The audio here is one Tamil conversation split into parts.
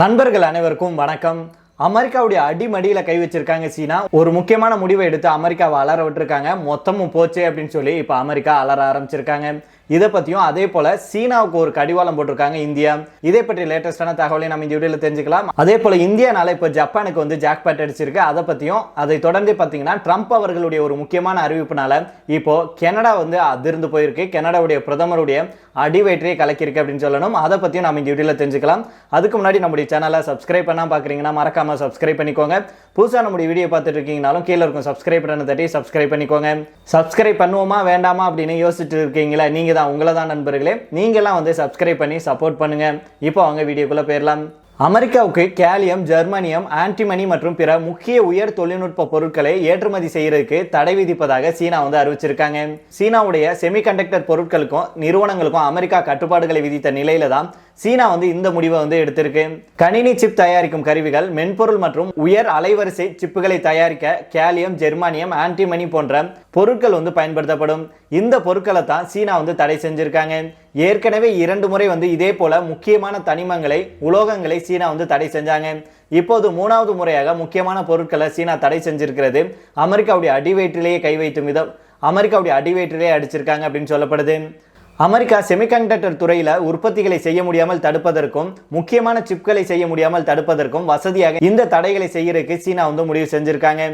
நண்பர்கள் அனைவருக்கும் வணக்கம். அமெரிக்காவுடைய அடிமடியில் கை வச்சிருக்காங்க சீனா. ஒரு முக்கியமான முடிவை எடுத்து அமெரிக்காவை அலற விட்டுருக்காங்க மொத்தமும் போச்சு அப்படின்னு சொல்லி இப்போ அமெரிக்கா அலற ஆரம்பிச்சிருக்காங்க. இதை பற்றியும் அதே போல சீனாவுக்கு ஒரு கடிவாளம் போட்டிருக்காங்க இந்தியா. இதை பற்றி லேட்டஸ்டான தகவலை நம்ம இந்த வீடியோவில் தெரிஞ்சுக்கலாம். அதே போல இந்தியானால இப்போ ஜப்பானுக்கு வந்து ஜாக்பாட் அடிச்சிருக்கு. அதை பற்றியும் அதை தொடர்ந்து பார்த்தீங்கன்னா ட்ரம்ப் அவர்களுடைய ஒரு முக்கியமான அறிவிப்புனால இப்போ கனடா வந்து அதிர்ந்து போயிருக்கு. கனடாவுடைய பிரதமருடைய அடிவயிற்றையை கலக்கியிருக்கு அப்படின்னு சொல்லணும். அதை பற்றியும் நம்ம இந்த வீடியோவில் தெரிஞ்சுக்கலாம். அதுக்கு முன்னாடி நம்முடைய சேனலை சப்ஸ்கிரைப் பண்ணால் பார்க்குறீங்கன்னா மறக்காம சப்ஸ்கிரைப் பண்ணிக்கோங்க. புதுசாக நம்முடைய வீடியோ பார்த்துட்டு இருக்கீங்கனாலும் கீழே இருக்கும் சப்ஸ்கிரைப் பண்ண தட்டி சப்ஸ்கிரைப் பண்ணிக்கோங்க. சப்ஸ்கிரைப் பண்ணுவோமா வேண்டாமா அப்படின்னு யோசிச்சுட்டு இருக்கீங்களா நீங்கள் தான் உங்களை தான் நண்பர்களே. நீங்களாம் வந்து சப்ஸ்கிரைப் பண்ணி சப்போர்ட் பண்ணுங்கள் இப்போ அவங்க வீடியோக்குள்ளே போயிடலாம் அமெரிக்காவுக்கு கேலியம் ஜெர்மனியம் ஆன்டிமனி மற்றும் பிற முக்கிய உயர் தொழில்நுட்ப பொருட்களை ஏற்றுமதி செய்யறதுக்கு தடை விதிப்பதாக சீனா வந்து அறிவிச்சிருக்காங்க. சீனாவுடைய செமிகண்டக்டர் பொருட்களுக்கும் நிறுவனங்களுக்கும் அமெரிக்கா கட்டுப்பாடுகளை விதித்த நிலையில தான் சீனா வந்து இந்த முடிவை வந்து எடுத்திருக்கு. கணினி சிப் தயாரிக்கும் கருவிகள் மென்பொருள் மற்றும் உயர் அலைவரிசை சிப்புகளை தயாரிக்க கேலியம் ஜெர்மானியம் ஆன்டிமனி போன்ற பொருட்கள் வந்து பயன்படுத்தப்படும். இந்த பொருட்களை தான் சீனா வந்து தடை செஞ்சிருக்காங்க. ஏற்கனவே இரண்டு முறை வந்து இதே போல முக்கியமான தனிமங்களை உலோகங்களை சீனா வந்து தடை செஞ்சாங்க. இப்போது மூணாவது முறையாக முக்கியமான பொருட்களை சீனா தடை செஞ்சிருக்கிறது. அமெரிக்காவுடைய அடிவயிற்றிலேயே கை வைத்தும் விதம் அமெரிக்காவுடைய அடிவயிற்றிலேயே அடிச்சிருக்காங்க அப்படின்னு சொல்லப்படுது. அமெரிக்கா செமிகண்டக்டர் துறையில் உற்பத்திகளை செய்ய முடியாமல் தடுப்பதற்கும் முக்கியமான சிப்களை செய்ய முடியாமல் தடுப்பதற்கும் வசதியாக இந்த தடைகளை செய்யறதுக்கு சீனா வந்து முடிவு செஞ்சிருக்காங்க.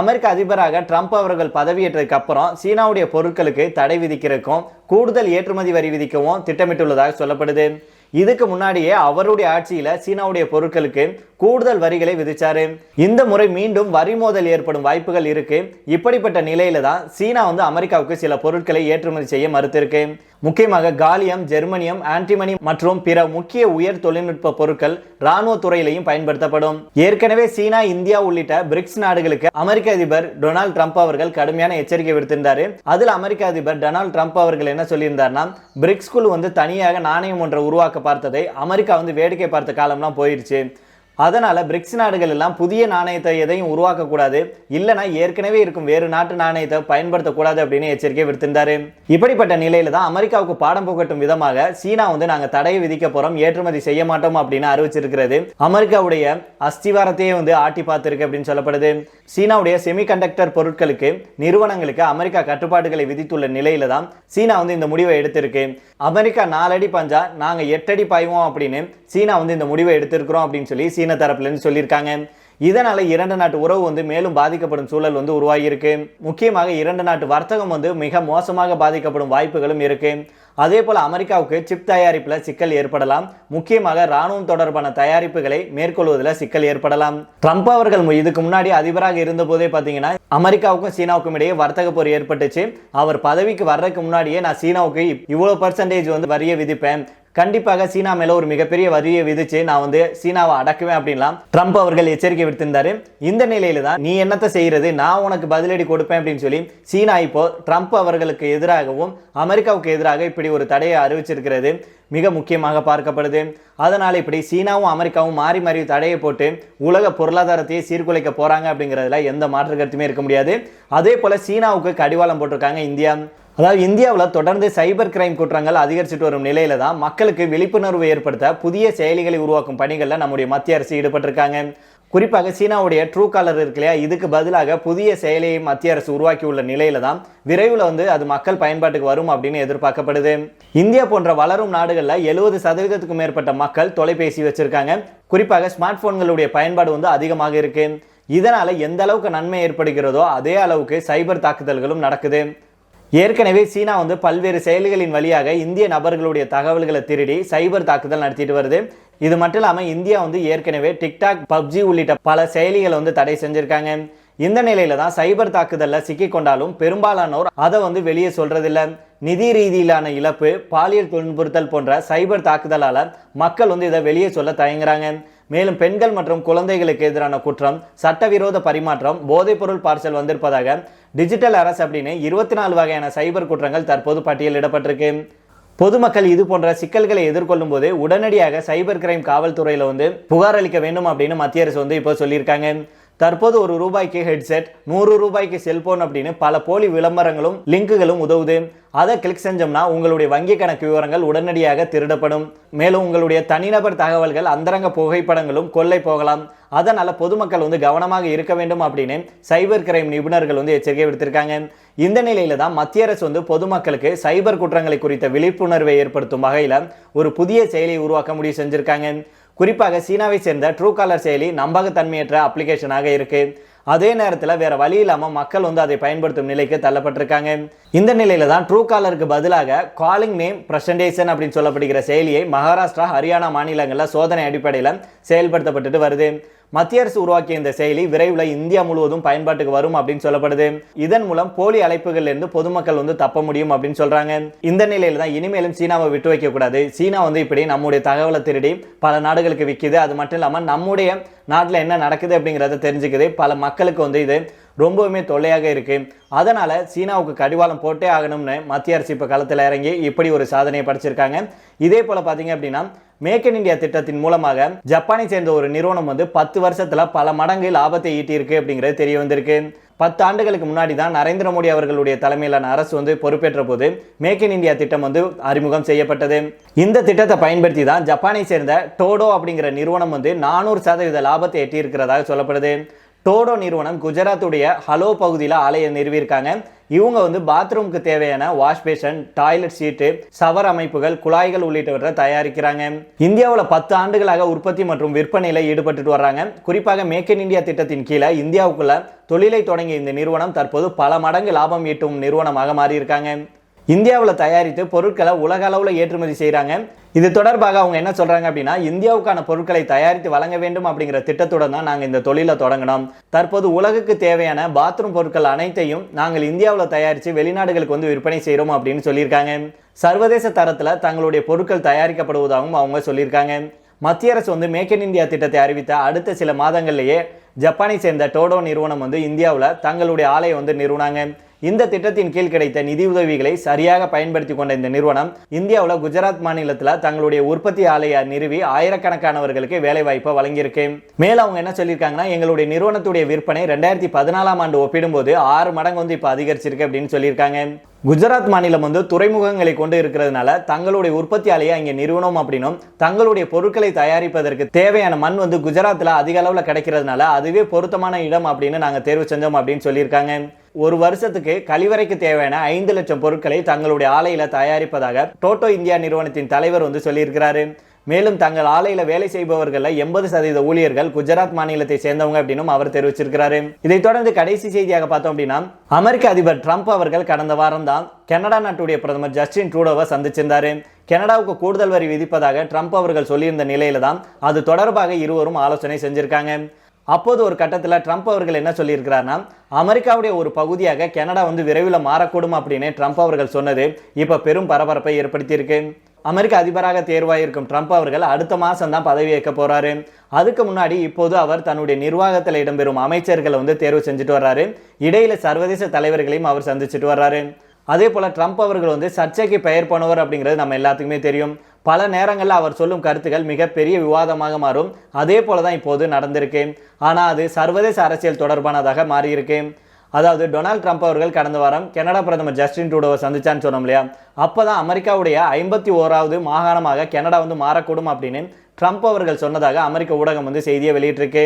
அமெரிக்க அதிபராக ட்ரம்ப் அவர்கள் பதவியேற்றதுக்கு அப்புறம் சீனாவுடைய பொருட்களுக்கு தடை விதிக்கிறதுக்கும் கூடுதல் ஏற்றுமதி வரி விதிக்கவும் திட்டமிட்டுள்ளதாக சொல்லப்படுது. இதுக்கு முன்னாடியே அவருடைய ஆட்சியில சீனாவுடைய பொருட்களுக்கு கூடுதல் வரிகளை விதிச்சாரு. இந்த முறை மீண்டும் வரி மோதல் ஏற்படும் வாய்ப்புகள் இருக்கு. இப்படிப்பட்ட நிலையில தான் சீனா வந்து அமெரிக்காவுக்கு சில பொருட்களை ஏற்றுமதி செய்ய மறுத்திருக்கு. முக்கியமாக காலியம் ஜெர்மனியம் ஆன்டிமனி மற்றும் பிற முக்கிய உயர் தொழில்நுட்ப பொருட்கள் ராணுவ துறையிலையும் பயன்படுத்தப்படும். ஏற்கனவே சீனா இந்தியா உள்ளிட்ட பிரிக்ஸ் நாடுகளுக்கு அமெரிக்க அதிபர் டொனால்ட் ட்ரம்ப் அவர்கள் கடுமையான எச்சரிக்கை விடுத்திருந்தாரு. அதில் அமெரிக்க அதிபர் டொனால்ட் ட்ரம்ப் அவர்கள் என்ன சொல்லியிருந்தார்னா பிரிக்ஸ் குழு வந்து தனியாக நாணயம் ஒன்றை உருவாக்க பார்த்ததை அமெரிக்கா வந்து வேடிக்கை பார்த்த காலம்லாம் போயிருச்சு. அதனால பிரிக்ஸ் நாடுகள் எல்லாம் புதிய நாணயத்தை எதையும் உருவாக்கக்கூடாது. இல்லைனா ஏற்கனவே இருக்கும் வேறு நாட்டு நாணயத்தை பயன்படுத்தக்கூடாது அப்படின்னு எச்சரிக்கை விடுத்திருந்தாரு. இப்படிப்பட்ட நிலையில தான் அமெரிக்காவுக்கு பாடம் புகட்டும் விதமாக சீனா வந்து நாங்க தடையை விதிக்க போறோம் ஏற்றுமதி செய்ய மாட்டோம் அப்படின்னு அறிவிச்சிருக்கிறது. அமெரிக்காவுடைய அஸ்திவாரத்தையே வந்து ஆட்டி பார்த்திருக்கு அப்படின்னு சொல்லப்படுது. சீனாவுடைய செமிகண்டக்டர் பொருட்களுக்கு நிறுவனங்களுக்கு அமெரிக்கா கட்டுப்பாடுகளை விதித்துள்ள நிலையில தான் சீனா வந்து இந்த முடிவை எடுத்திருக்கு. அமெரிக்கா நாலடி பஞ்சா நாங்க எட்டடி பாய்வோம் அப்படின்னு சீனா வந்து இந்த முடிவை எடுத்திருக்கிறோம் அப்படின்னு சொல்லி சீன தரப்புலன்னு சொல்லியிருக்காங்க. இதனால் இரண்டு நாட்டு உறவு வந்து மேலும் பாதிக்கப்படும் சூழல் வந்து உருவாகியிருக்கு. முக்கியமாக இரண்டு நாட்டு வர்த்தகம் வந்து மிக மோசமாக பாதிக்கப்படும் வாய்ப்புகளும் இருக்குது அதே போல் அமெரிக்காவுக்கு சிப் தயாரிப்பில் சிக்கல் ஏற்படலாம். முக்கியமாக ராணுவம் தொடர்பான தயாரிப்புகளை மேற்கொள்வதில் சிக்கல் ஏற்படலாம். ட்ரம்ப் அவர்கள் இதுக்கு முன்னாடி அதிபராக இருந்தபோதே பார்த்தீங்கன்னா அமெரிக்காவுக்கும் சீனாவுக்கும் இடையே வர்த்தக போர் ஏற்பட்டுச்சு. அவர் பதவிக்கு வர்றதுக்கு முன்னாடியே நான் சீனாவுக்கு இவ்வளோ பர்சன்டேஜ் வந்து வரிய விதிப்பேன். கண்டிப்பாக சீனா மேல ஒரு மிகப்பெரிய வரியை விதிச்சு நான் வந்து சீனாவை அடக்குவேன் அப்படின்லாம் ட்ரம்ப் அவர்கள் எச்சரிக்கை விடுத்திருந்தாரு. இந்த நிலையில தான் நீ என்னத்தை செய்யறது? நான் உனக்கு பதிலடி கொடுப்பேன் அப்படின்னு சொல்லி சீனா இப்போ ட்ரம்ப் அவர்களுக்கு எதிராகவும் அமெரிக்காவுக்கு எதிராக இப்படி ஒரு தடையை அறிவிச்சிருக்கிறது. மிக முக்கியமாக பார்க்கப்படுது. அதனால் இப்படி சீனாவும் அமெரிக்காவும் மாறி மாறி தடையை போட்டு உலக பொருளாதாரத்தையே சீர்குலைக்க போகிறாங்க அப்படிங்கிறதுல எந்த மாற்று கருத்துமே இருக்க முடியாது. அதே போல் சீனாவுக்கு கடிவாளம் போட்டிருக்காங்க இந்தியா. அதாவது இந்தியாவில் தொடர்ந்து சைபர் கிரைம் குற்றங்கள் அதிகரிச்சுட்டு வரும் நிலையில தான் மக்களுக்கு விழிப்புணர்வு ஏற்படுத்த புதிய செயலிகளை உருவாக்கும் பணிகளில் நம்முடைய மத்திய அரசு ஈடுபட்டிருக்காங்க. குறிப்பாக சீனாவுடைய ட்ரூ காலர் இருக்கு இல்லையா? இதுக்கு பதிலாக புதிய செயலியை மத்திய அரசு உருவாக்கி உள்ள நிலையில தான் விரைவில் வந்து அது மக்கள் பயன்பாட்டுக்கு வரும் அப்படின்னு எதிர்பார்க்கப்படுது. இந்தியா போன்ற வளரும் நாடுகளில் எழுபது சதவீதத்துக்கும் மேற்பட்ட மக்கள் தொலைபேசி வச்சிருக்காங்க. குறிப்பாக ஸ்மார்ட் போன்களுடைய பயன்பாடு வந்து அதிகமாக இருக்கு. இதனால எந்த அளவுக்கு நன்மை ஏற்படுகிறதோ அதே அளவுக்கு சைபர் தாக்குதல்களும் நடக்குது. ஏற்கனவே சீனா வந்து பல்வேறு செயல்களின் வழியாக இந்திய நபர்களுடைய தகவல்களை திருடி சைபர் தாக்குதல் நடத்திட்டு வருது. இது மட்டும் இல்லாமல் இந்தியா வந்து ஏற்கனவே டிக்டாக் பப்ஜி உள்ளிட்ட பல செயலிகளை வந்து தடை செஞ்சிருக்காங்க. இந்த நிலையில தான் சைபர் தாக்குதலில் சிக்கிக்கொண்டாலும் பெரும்பாலானோர் அதை வந்து வெளியே சொல்றதில்ல. நிதி ரீதியிலான இழப்பு பாலியல் துன்புறுத்தல் போன்ற சைபர் தாக்குதலால் மக்கள் வந்து இதை வெளியே சொல்ல தயங்குறாங்க. மேலும் பெண்கள் மற்றும் குழந்தைகளுக்கு எதிரான குற்றம் சட்டவிரோத பரிமாற்றம் போதைப்பொருள் பார்சல் வந்திருப்பதாக டிஜிட்டல் அரசு அப்படின்னு இருபத்தி நாலு வகையான சைபர் குற்றங்கள் தற்போது பட்டியலிடப்பட்டிருக்கு பொதுமக்கள் இது போன்ற சிக்கல்களை எதிர்கொள்ளும் போது உடனடியாக சைபர் கிரைம் காவல்துறையில வந்து புகார் அளிக்க வேண்டும் அப்படின்னு மத்திய அரசு வந்து இப்போ சொல்லியிருக்காங்க. தற்போது ஒரு ரூபாய்க்கு ஹெட்செட் நூறு ரூபாய்க்கு செல்போன் அப்படின்னு பல போலி விளம்பரங்களும் லிங்குகளும் உதவுது. அதை கிளிக் செஞ்சோம்னா உங்களுடைய வங்கி கணக்கு விவரங்கள் உடனடியாக திருடப்படும். மேலும் உங்களுடைய தனிநபர் தகவல்கள் அந்தரங்க புகைப்படங்களும் கொள்ளை போகலாம். அதனால் பொதுமக்கள் வந்து கவனமாக இருக்க வேண்டும் அப்படின்னு சைபர் கிரைம் நிபுணர்கள் வந்து எச்சரிக்கை விடுத்திருக்காங்க. இந்த நிலையில தான் மத்திய அரசு வந்து பொதுமக்களுக்கு சைபர் குற்றங்களை குறித்த விழிப்புணர்வை ஏற்படுத்தும் வகையில் ஒரு புதிய செயலியை உருவாக்க முடிவு செஞ்சிருக்காங்க. குறிப்பாக சீனாவை சேர்ந்த ட்ரூ காலர் செயலி நம்பகத்தன்மையற்ற அப்ளிகேஷனாக இருக்கு. அதே நேரத்தில் வேற வழி இல்லாமல் மக்கள் வந்து அதை பயன்படுத்தும் நிலைக்கு தள்ளப்பட்டிருக்காங்க. இந்த நிலையில தான் ட்ரூ காலருக்கு பதிலாக காலிங் நேம் பிரசன்டேஷன் அப்படின்னு சொல்லப்படுகிற செயலியை மகாராஷ்டிரா ஹரியானா மாநிலங்களில் சோதனை அடிப்படையில் செயல்படுத்தப்பட்டுட்டு வருது. மத்திய அரசு உருவாக்கிய இந்த செயலி விரைவில் இந்தியா முழுவதும் பயன்பாட்டுக்கு வரும் அப்படின்னு சொல்லப்படுது. இதன் மூலம் போலி அழைப்புகள் இருந்து பொதுமக்கள் வந்து தப்ப முடியும் அப்படின்னு சொல்றாங்க. இந்த நிலையில தான் இனிமேலும் சீனாவை விட்டு வைக்க கூடாது. சீனா வந்து இப்படி நம்முடைய தகவலை திருடி பல நாடுகளுக்கு விற்கிது அது மட்டும் இல்லாமல் நம்முடைய நாட்டில் என்ன நடக்குது அப்படிங்கிறத தெரிஞ்சுக்குது. பல மக்களுக்கு வந்து இது ரொம்பவுமே தொல்லையாக இருக்கு. அதனால சீனாவுக்கு கடிவாளம் போட்டே ஆகணும்னு மத்திய அரசு இப்போ களத்தில் இறங்கி இப்படி ஒரு சாதனையை படிச்சிருக்காங்க. இதே போல பார்த்தீங்க அப்படின்னா மேக் இன் இந்தியா திட்டத்தின் மூலமாக ஜப்பானை சேர்ந்த ஒரு நிறுவனம் வந்து பத்து வருஷத்தில் பல மடங்கு லாபத்தை ஈட்டியிருக்கு அப்படிங்கிறது தெரிய வந்திருக்கு. பத்து ஆண்டுகளுக்கு முன்னாடி தான் நரேந்திர மோடி அவர்களுடைய தலைமையிலான அரசு வந்து பொறுப்பேற்ற போது மேக் இன் இந்தியா திட்டம் வந்து அறிமுகம் செய்யப்பட்டது. இந்த திட்டத்தை பயன்படுத்தி தான் ஜப்பானை சேர்ந்த டோடோ அப்படிங்கிற நிறுவனம் வந்து நானூறு சதவீத லாபத்தை எட்டியிருக்கிறதாக சொல்லப்படுது. டோடோ நிறுவனம் குஜராத்துடைய ஹலோ பகுதியில் ஆலையை நிறுவியிருக்காங்க. இவங்க வந்து பாத்ரூமுக்கு தேவையான வாஷ் பேஷன் டாய்லெட் சீட்டு சவர் அமைப்புகள் குழாய்கள் உள்ளிட்டவற்றை தயாரிக்கிறாங்க. இந்தியாவில் பத்து ஆண்டுகளாக உற்பத்தி மற்றும் விற்பனையில் ஈடுபட்டுட்டு வர்றாங்க. குறிப்பாக மேக் இன் இந்தியா திட்டத்தின் கீழே இந்தியாவுக்குள்ள தொழிலை தொடங்கிய இந்த நிறுவனம் தற்போது பல மடங்கு லாபம் ஈட்டும் நிறுவனமாக மாறியிருக்காங்க. இந்தியாவில் தயாரித்து பொருட்களை உலக அளவில் ஏற்றுமதி செய்கிறாங்க இது தொடர்பாக அவங்க என்ன சொல்கிறாங்க அப்படின்னா இந்தியாவுக்கான பொருட்களை தயாரித்து வழங்க வேண்டும் அப்படிங்கிற திட்டத்துடன் தான் நாங்கள் இந்த தொழிலை தொடங்கினோம். தற்போது உலகுக்கு தேவையான பாத்ரூம் பொருட்கள் அனைத்தையும் நாங்கள் இந்தியாவில் தயாரித்து வெளிநாடுகளுக்கு வந்து விற்பனை செய்கிறோம் அப்படின்னு சொல்லியிருக்காங்க. சர்வதேச தரத்தில் தங்களுடைய பொருட்கள் தயாரிக்கப்படுவதாகவும் அவங்க சொல்லியிருக்காங்க. மத்திய அரசு வந்து மேக் இன் இந்தியா திட்டத்தை அறிவித்த அடுத்த சில மாதங்கள்லேயே ஜப்பானை சேர்ந்த டோடோ நிறுவனம் வந்து இந்தியாவில் தங்களுடைய ஆலையை வந்து நிறுவனாங்க. இந்த திட்டத்தின் கீழ் கிடைத்த நிதி உதவிகளை சரியாக பயன்படுத்தி கொண்ட இந்த நிறுவனம் இந்தியாவில் குஜராத் மாநிலத்தில் தங்களுடைய உற்பத்தி ஆலையை நிறுவி ஆயிரக்கணக்கானவர்களுக்கு வேலை வாய்ப்பை வழங்கியிருக்கு. மேலும் அவங்க என்ன சொல்லியிருக்காங்கன்னா எங்களுடைய நிறுவனத்துடைய விற்பனை ரெண்டாயிரத்தி பதினாலாம் ஆண்டு ஒப்பிடும்போது ஆறு மடங்கு வந்து இப்போ அதிகரிச்சிருக்கு அப்படின்னு சொல்லியிருக்காங்க. குஜராத் மாநிலம் வந்து துறைமுகங்களை கொண்டு இருக்கிறதுனால தங்களுடைய உற்பத்தி ஆலையை அங்கே நிறுவனம் அப்படின்னும் தங்களுடைய பொருட்களை தயாரிப்பதற்கு தேவையான மண் வந்து குஜராத்தில் அதிக அளவில் கிடைக்கிறதுனால அதுவே பொருத்தமான இடம் அப்படின்னு நாங்கள் தேர்வு செஞ்சோம் அப்படின்னு சொல்லியிருக்காங்க. ஒரு வருஷத்துக்கு கழிவறைக்கு தேவையான ஐந்து லட்சம் பொருட்களை தங்களுடைய ஆலையில தயாரிப்பதாக டோட்டோ இந்தியா நிறுவனத்தின் தலைவர் வந்து சொல்லியிருக்கிறாரு. மேலும் தங்கள் ஆலையில வேலை செய்பவர்களில் எண்பது சதவீத ஊழியர்கள் குஜராத் மாநிலத்தை சேர்ந்தவங்க அப்படின்னும் அவர் தெரிவிச்சிருக்கிறாரு. இதைத் தொடர்ந்து கடைசி செய்தியாக பார்த்தோம் அப்படின்னா அமெரிக்க அதிபர் ட்ரம்ப் அவர்கள் கடந்த வாரம் தான் கனடா நாட்டுடைய பிரதமர் ஜஸ்டின் ட்ரூடோவை சந்திச்சிருந்தாரு. கனடாவுக்கு கூடுதல் வரி விதிப்பதாக ட்ரம்ப் அவர்கள் சொல்லியிருந்த நிலையில தான் அது தொடர்பாக இருவரும் ஆலோசனை செஞ்சிருக்காங்க. அப்போது ஒரு கட்டத்தில் ட்ரம்ப் அவர்கள் என்ன சொல்லியிருக்கிறார்னா அமெரிக்காவுடைய ஒரு பகுதியாக கனடா வந்து விரைவில் மாறக்கூடும் அப்படின்னு ட்ரம்ப் அவர்கள் சொன்னது இப்போ பெரும் பரபரப்பை ஏற்படுத்தியிருக்கு. அமெரிக்க அதிபராக தேர்வாயிருக்கும் ட்ரம்ப் அவர்கள் அடுத்த மாதம் தான் பதவியேற்க போகிறாரு அதுக்கு முன்னாடி இப்போது அவர் தன்னுடைய நிர்வாகத்தில் இடம்பெறும் அமைச்சர்களை வந்து தேர்வு செஞ்சுட்டு வர்றாரு. இடையில சர்வதேச தலைவர்களையும் அவர் சந்திச்சுட்டு வர்றாரு. அதே போல் ட்ரம்ப் அவர்கள் வந்து சர்ச்சைக்கு பெயர் போனவர் அப்படிங்கிறது நம்ம எல்லாத்துக்குமே தெரியும். பல நேரங்களில் அவர் சொல்லும் கருத்துக்கள் மிகப்பெரிய விவாதமாக மாறும். அதே போல தான் இப்போது நடந்திருக்கு. ஆனால் அது சர்வதேச அரசியல் தொடர்பானதாக மாறியிருக்கு. அதாவது டொனால்ட் ட்ரம்ப் அவர்கள் கடந்த வாரம் கனடா பிரதமர் ஜஸ்டின் ட்ரூடோவை சந்திச்சான்னு சொன்னோம் இல்லையா? அப்போ தான் அமெரிக்காவுடைய ஐம்பத்தி ஓராவது மாகாணமாக கனடா வந்து மாறக்கூடும் அப்படின்னு ட்ரம்ப் அவர்கள் சொன்னதாக அமெரிக்க ஊடகம் வந்து செய்தியை வெளியிட்டிருக்கு.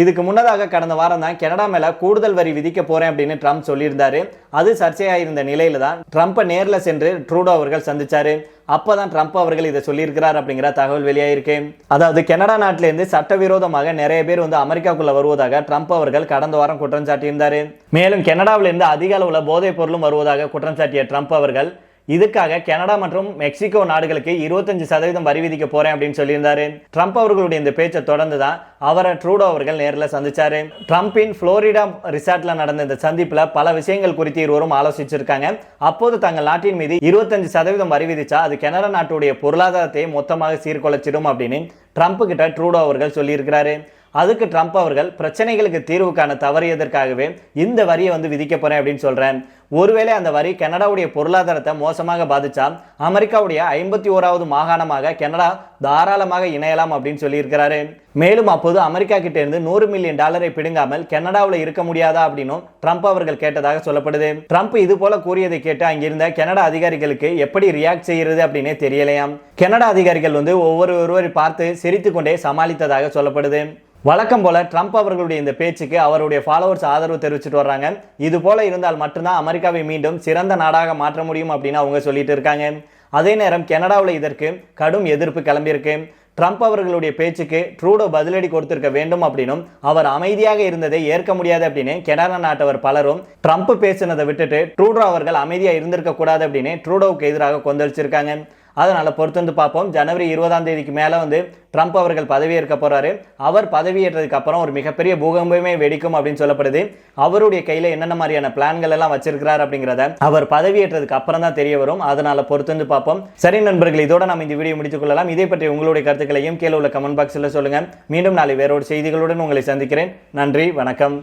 இதுக்கு முன்னதாக கடந்த வாரம் தான் கனடா மேல கூடுதல் வரி விதிக்க போறேன் அப்படின்னு ட்ரம்ப் சொல்லியிருந்தாரு. அது சர்ச்சையாயிருந்த நிலையில தான் ட்ரம்ப்பை நேரில் சென்று ட்ரூடோ அவர்கள் சந்திச்சாரு. அப்பதான் ட்ரம்ப் அவர்கள் இதை சொல்லியிருக்கிறார் அப்படிங்கிற தகவல் வெளியாயிருக்கு. அதாவது கனடா நாட்டிலேருந்து சட்டவிரோதமாக நிறைய பேர் வந்து அமெரிக்காக்குள்ள வருவதாக ட்ரம்ப் அவர்கள் கடந்த வாரம் குற்றம் சாட்டியிருந்தாரு. மேலும் கனடாவிலிருந்து அதிக அளவுல போதைப் பொருளும் வருவதாக குற்றம் சாட்டிய ட்ரம்ப் அவர்கள் இதுக்காக கனடா மற்றும் மெக்சிகோ நாடுகளுக்கு இருபத்தஞ்சு சதவீதம் வரி விதிக்க போறேன் அப்படின்னு சொல்லியிருந்தாரு. ட்ரம்ப் அவர்களுடைய இந்த பேச்சை தொடர்ந்து தான் அவரை ட்ரூடோ அவர்கள் நேரில் சந்திச்சாரு. ட்ரம்பின் புளோரிடா ரிசார்ட்ல நடந்த இந்த சந்திப்புல பல விஷயங்கள் குறித்து இருவரும் ஆலோசிச்சிருக்காங்க. அப்போது தங்கள் நாட்டின் மீது இருபத்தஞ்சு சதவீதம் வரி விதிச்சா அது கனடா நாட்டுடைய பொருளாதாரத்தை மொத்தமாக சீர்குலைச்சிடும் அப்படின்னு ட்ரம்ப் கிட்ட ட்ரூடோ அவர்கள் சொல்லியிருக்கிறாரு. அதுக்கு ட்ரம்ப் அவர்கள் பிரச்சனைகளுக்கு தீர்வு காண தவறியதற்காகவே இந்த வரியை வந்து விதிக்க போகிறேன் அப்படின்னு சொல்கிறேன் ஒருவேளை அந்த வரி கனடாவுடைய பொருளாதாரத்தை மோசமாக பாதிச்சா அமெரிக்காவுடைய ஐம்பத்தி ஓராவது மாகாணமாக கனடா தாராளமாக இணையலாம் அப்படின்னு சொல்லியிருக்கிறாரு. மேலும் அப்போது அமெரிக்கா கிட்ட இருந்து நூறு மில்லியன் டாலரை பிடுங்காமல் கனடாவில் இருக்க முடியாதா அப்படின்னும் ட்ரம்ப் அவர்கள் கேட்டதாக சொல்லப்படுது. ட்ரம்ப் இது போல கூறியதை கேட்டு அங்கிருந்த கனடா அதிகாரிகளுக்கு எப்படி ரியாக்ட் செய்யறது அப்படின்னே தெரியலையாம். கனடா அதிகாரிகள் வந்து ஒவ்வொரு ஒருவரை பார்த்து சிரித்து கொண்டே சமாளித்ததாக சொல்லப்படுது. வழக்கம் போல ட்ரம்ப் அவர்களுடைய இந்த பேச்சுக்கு அவருடைய ஃபாலோவர்ஸ் ஆதரவு தெரிவிச்சிட்டு வர்றாங்க. இது போல இருந்தால் மட்டும்தான் அமெரிக்காவை மீண்டும் சிறந்த நாடாக மாற்ற முடியும் அப்படின்னு அவங்க சொல்லிட்டு இருக்காங்க. அதே நேரம் கனடாவில் இதற்கு கடும் எதிர்ப்பு கிளம்பியிருக்கு. ட்ரம்ப் அவர்களுடைய பேச்சுக்கு ட்ரூடோ பதிலடி கொடுத்திருக்க வேண்டும் அப்படின்னும் அவர் அமைதியாக இருந்ததை ஏற்க முடியாது அப்படின்னு கனடா நாட்டவர் பலரும் ட்ரம்ப் பேசினதை விட்டுட்டு ட்ரூடோ அவர்கள் அமைதியாக இருந்திருக்க கூடாது அப்படின்னு ட்ரூடோவுக்கு எதிராக கொந்தளிச்சிருக்காங்க. அதனால் பொறுத்து வந்து பார்ப்போம். ஜனவரி இருபதாம் தேதிக்கு மேலே வந்து ட்ரம்ப் அவர்கள் பதவியேற்க போகிறாரு அவர் பதவியேற்றதுக்கு அப்புறம் ஒரு மிகப்பெரிய பூகம்பமே வெடிக்கும் அப்படின்னு சொல்லப்படுது. அவருடைய கையில் என்னென்ன மாதிரியான பிளான்கள் எல்லாம் வச்சிருக்கிறார் அப்படிங்கிறத அவர் பதவியேற்றதுக்கு அப்புறம் தான் தெரிய வரும். அதனால் பொறுத்து வந்து பார்ப்போம். சரி நண்பர்கள் இதோட நம்ம இந்த வீடியோ முடித்துக் கொள்ளலாம். இதை பற்றி உங்களுடைய கருத்துக்களையும் கீழே உள்ள கமெண்ட் பாக்ஸில் சொல்லுங்கள் மீண்டும் நாளை வேறொரு செய்திகளுடன் உங்களை சந்திக்கிறேன். நன்றி வணக்கம்.